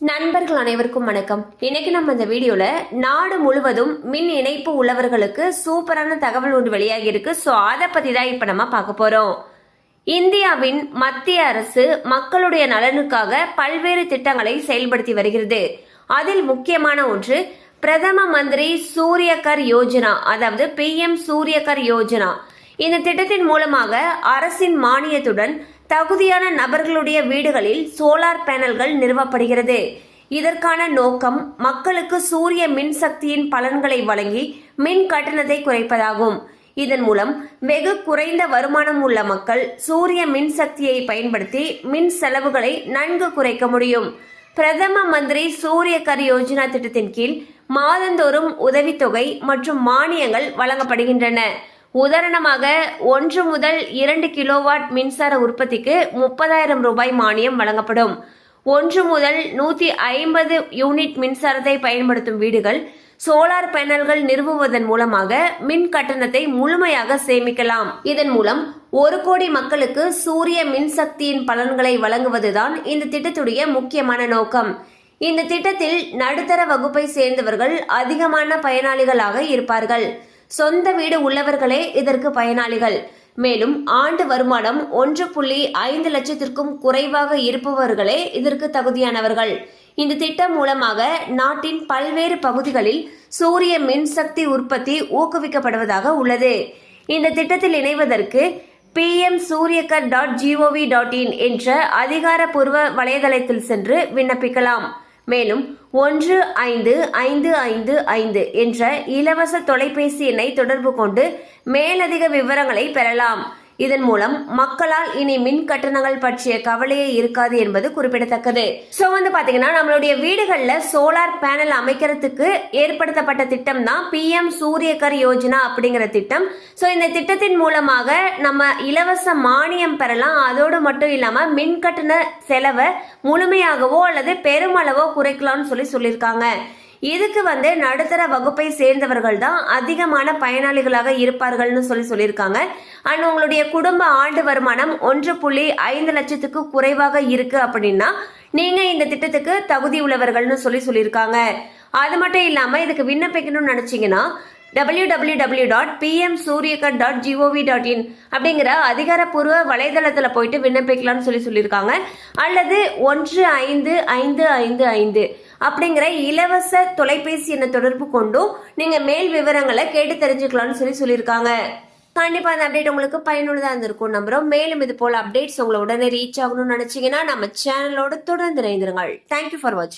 நண்பர்கள் அனைவருக்கும் வணக்கம். இன்னைக்கு நம்ம இந்த வீடியோல நாடு முழுவதும் மின் இணைப்பு உள்ளவர்களுக்கு சூப்பரான தகவல் ஒன்று வெளியாகி இருக்கு. ஸோ அதை பத்தி தான் இப்ப நம்ம பார்க்க போறோம். இந்தியாவின் மத்திய அரசு மக்களுடைய நலனுக்காக பல்வேறு திட்டங்களை செயல்படுத்தி வருகிறது. அதில் முக்கியமான ஒன்று பிரதம மந்திரி சூரியகர் யோஜனா அதாவது பி எம் சூரியகர் யோஜனா. இந்த திட்டத்தின் மூலமாக அரசின் மானியத்துடன் தகுதியான நபர்களுடைய வீடுகளில் சோலார் பேனல்கள் நிறுவப்படுகிறது. இதற்கான நோக்கம் மக்களுக்கு சூரிய மின்சக்தியின் பலன்களை வழங்கி மின் கட்டணத்தை குறைப்பதாகும். இதன் மூலம் வெகு குறைந்த வருமானம் உள்ள மக்கள் சூரிய மின்சக்தியை பயன்படுத்தி மின் செலவுகளை நன்கு குறைக்க முடியும். பிரதம மந்திரி சூரிய கர் யோஜனா திட்டத்தின் கீழ் மாதந்தோறும் உதவித்தொகை மற்றும் மானியங்கள் வழங்கப்படுகின்றன. உதாரணமாக ஒன்று முதல் இரண்டு கிலோவாட் மின்சார உற்பத்திக்கு முப்பதாயிரம் ரூபாய் மானியம் வழங்கப்படும். ஒன்று முதல் நூத்தி ஐம்பது யூனிட் மின்சாரத்தை பயன்படுத்தும் வீடுகள் சோலார் பேனல்கள் நிறுவுவதன் மூலமாக மின் கட்டணத்தை முழுமையாக சேமிக்கலாம். இதன் மூலம் ஒரு கோடி மக்களுக்கு சூரிய மின்சக்தியின் பலன்களை வழங்குவதுதான் இந்த திட்டத்துடைய முக்கியமான நோக்கம். இந்த திட்டத்தில் நடுத்தர வகுப்பை சேர்ந்தவர்கள் அதிகமான பயனாளிகளாக இருப்பார்கள். சொந்த வீடு உள்ளவர்களே இதற்கு பயனாளிகள். மேலும் ஆண்டு வருமானம் ஒன்று புள்ளி ஐந்து லட்சத்திற்கும் குறைவாக இருப்பவர்களே இதற்கு தகுதியானவர்கள். இந்த திட்டம் மூலமாக நாட்டின் பல்வேறு பகுதிகளில் சூரிய மின்சக்தி உற்பத்தி ஊக்குவிக்கப்படுவதாக உள்ளது. இந்த திட்டத்தில் இணைவதற்கு PM Suryaghar dot G O V dot in என்ற அதிகாரப்பூர்வ வலைதளத்தில் சென்று விண்ணப்பிக்கலாம். மேலும் ஒன்று ஐந்து ஐந்து ஐந்து ஐந்து என்ற இலவச தொலைபேசி எண்ணை தொடர்பு கொண்டு மேலதிக விவரங்களை பெறலாம். இதன் மூலம் மக்களால் இனி மின் கட்டணங்கள் பற்றிய கவலையே இருக்காது என்பது குறிப்பிடத்தக்கது. சோ வந்து பாத்தீங்கன்னா நம்மளுடைய வீடுகள்ல சோலார் பேனல் அமைக்கிறதுக்கு ஏற்படுத்தப்பட்ட திட்டம் தான் பி எம் சூரியகர் யோஜனா அப்படிங்கிற திட்டம். சோ இந்த திட்டத்தின் மூலமாக நம்ம இலவச மானியம் பெறலாம். அதோடு மட்டும் இல்லாம மின் கட்டண செலவை முழுமையாகவோ அல்லது பெருமளவோ குறைக்கலாம்னு சொல்லி சொல்லியிருக்காங்க. இதுக்கு வந்து நடுத்தர வகுப்பை சேர்ந்தவர்கள் தான் அதிகமான பயனாளிகளாக இருப்பார்கள்னு சொல்லி சொல்லியிருக்காங்க. அண்ட் உங்களுடைய குடும்ப ஆண்டு வருமானம் ஒன்று புள்ளி ஐந்து லட்சத்துக்கு குறைவாக இருக்கு அப்படின்னா நீங்க இந்த திட்டத்துக்கு தகுதி உள்ளவர்கள்னு சொல்லி சொல்லியிருக்காங்க. அது மட்டும் இல்லாம இதுக்கு விண்ணப்பிக்கணும்னு நினைச்சீங்கன்னா W W W dot PM Suryaghar dot G O V dot in அப்படிங்கிற அதிகாரப்பூர்வ வலைதளத்தில் போயிட்டு விண்ணப்பிக்கலாம்னு சொல்லி சொல்லியிருக்காங்க. அல்லது ஒன்று ஐந்து ஐந்து ஐந்து ஐந்து அப்படிங்கிற இலவச தொலைபேசி எண்ணை தொடர்பு கொண்டும் நீங்கள் மேல் விவரங்களை கேட்டு தெரிஞ்சுக்கலாம்னு சொல்லி சொல்லியிருக்காங்க. கண்டிப்பா அந்த அப்டேட் உங்களுக்கு பயனுள்ளதா இருந்திருக்கும் நம்புறோம். மேலும் இது போல அப்டேட்ஸ் உங்களை உடனே ரீச் ஆகணும்னு நினைச்சீங்கன்னா நம்ம சேனலோட தொடர்ந்து இணைந்திருங்கள். தேங்க்யூ ஃபார் வாட்சிங்